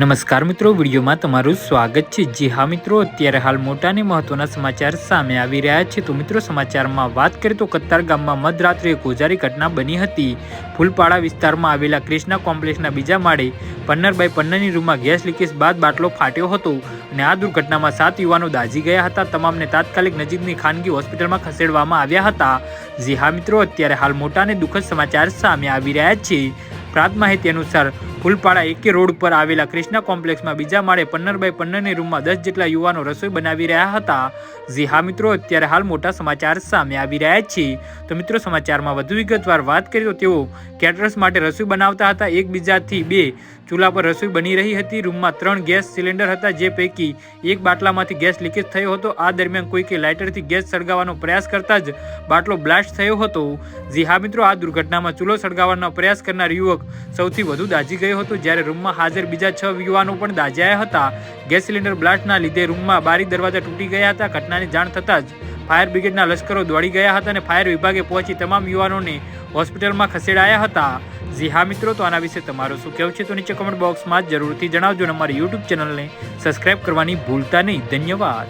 નમસ્કાર મિત્રો, વિડીયોમાં તમારું સ્વાગત છે. જી હા મિત્રો, અત્યારે હાલ મોટા અને મહત્વના સમાચાર સામે આવી રહ્યા છે. તો મિત્રો, સમાચારમાં વાત કરીએ તો કત્તાર ગામમાં મધરાત્રે ગોજારી ઘટના બની હતી. ફૂલપાડા વિસ્તારમાં આવેલા ક્રિષ્ના કોમ્પ્લેક્સના બીજા માળે પન્નર બાય પન્નરની રૂમમાં ગેસ લીકેજ બાદ બાટલો ફાટ્યો હતો અને આ દુર્ઘટનામાં સાત યુવાનો દાઝી ગયા હતા. તમામને તાત્કાલિક નજીકની ખાનગી હોસ્પિટલમાં ખસેડવામાં આવ્યા હતા. જી હા મિત્રો, અત્યારે હાલ મોટા અને દુઃખદ સમાચાર સામે આવી રહ્યા છે. પ્રાપ્ત માહિતી અનુસાર ફૂલપાડા એકે રોડ પર આવેલા ક્રિષ્ના કોમ્પ્લેક્સમાં બીજા માળે પંદર બાય પંદરની રૂમમાં દસ જેટલા યુવાનો રસોઈ બનાવી રહ્યા હતા. જી હા મિત્રો, અત્યારે હાલ મોટા સમાચાર સામે આવી રહ્યા છે. તો મિત્રો, સમાચારમાં વધુ વિગતવાર વાત કરીએ તો તેઓ કેટરર્સ માટે રસોઈ બનાવતા હતા. એકબીજાથી બે ચૂલા પર રસોઈ બની રહી હતી. રૂમમાં ત્રણ ગેસ સિલિન્ડર હતા, જે પૈકી એક બાટલામાંથી ગેસ લીકેજ થયો હતો. આ દરમિયાન કોઈકે લાઇટરથી ગેસ સળગાવવાનો પ્રયાસ કરતા જ બાટલો બ્લાસ્ટ થયો હતો. જી હા મિત્રો, આ દુર્ઘટનામાં ચૂલો સળગાવવાનો પ્રયાસ કરનાર યુવક સૌથી વધુ દાઝી ગયો હતો. જ્યારે રૂમમાં હાજર બીજા છ યુવાનો પણ દાઝાયા હતા. ગેસ સિલિન્ડર બ્લાસ્ટના લીધે રૂમમાં બારી દરવાજા તૂટી ગયા હતા. ઘટનાની જાણ થતાં જ ફાયર બ્રિગેડના લશ્કરો દોડી ગયા હતા અને ફાયર વિભાગે પહોંચી તમામ યુવાનોને હોસ્પિટલમાં ખસેડાયા હતા. જી હા મિત્રો, તો આના વિશે તમારું શું કહેવું છે તો નીચે કમેન્ટ બોક્સમાં જરૂરથી જણાવજો અને અમારી યુટ્યુબ ચેનલને સબસ્ક્રાઇબ કરવાની ભૂલતા નહીં. ધન્યવાદ.